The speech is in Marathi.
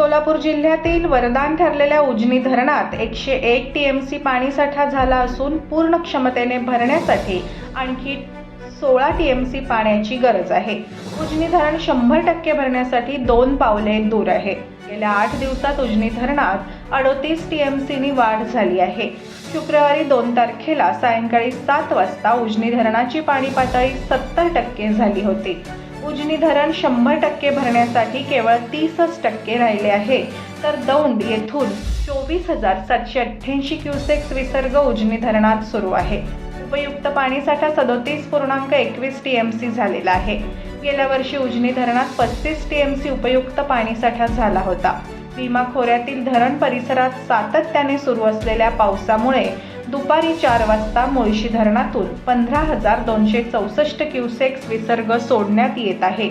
सोलापूर जिल्ह्यातील वरदान ठरलेल्या उजनी धरणात एकशे एक टी एम सी पाणीसाठा झाला असून पूर्ण क्षमतेने भरण्यासाठी आणखी सोळा टी एम सी पाण्याची गरज आहे. उजनी धरण शंभर टक्के भरण्यासाठी दोन पावले दूर आहे. गेल्या आठ दिवसात उजनी धरणात अडोतीस टी एम सीनी वाढ झाली आहे. शुक्रवारी दोन तारखेला सायंकाळी सात वाजता उजनी धरणाची पाणी पातळी सत्तर टक्के झाली होती. उजनी धरण शंभर टक्के भरण्यासाठी केवळ तीसच टक्के राहिले आहे. तर दौंड येथून चोवीस हजार सातशे अठ्ठ्याऐंशी क्युसेक्स विसर्ग उजनी धरणात सुरू आहे. उपयुक्त पाणीसाठा सदोतीस पूर्णांक एकवीस टी एम सी झालेला आहे. गेल्या वर्षी उजनी धरणात पस्तीस टी एम सी उपयुक्त पाणीसाठा झाला होता. भीमा खोऱ्यातील धरण परिसरात सातत्याने सुरू असलेल्या पावसामुळे दुपारी चार वाजता मुळशी धरणातून पंधरा हजार दोनशे चौसष्ट क्युसेक्स विसर्ग सोडण्यात येत आहे.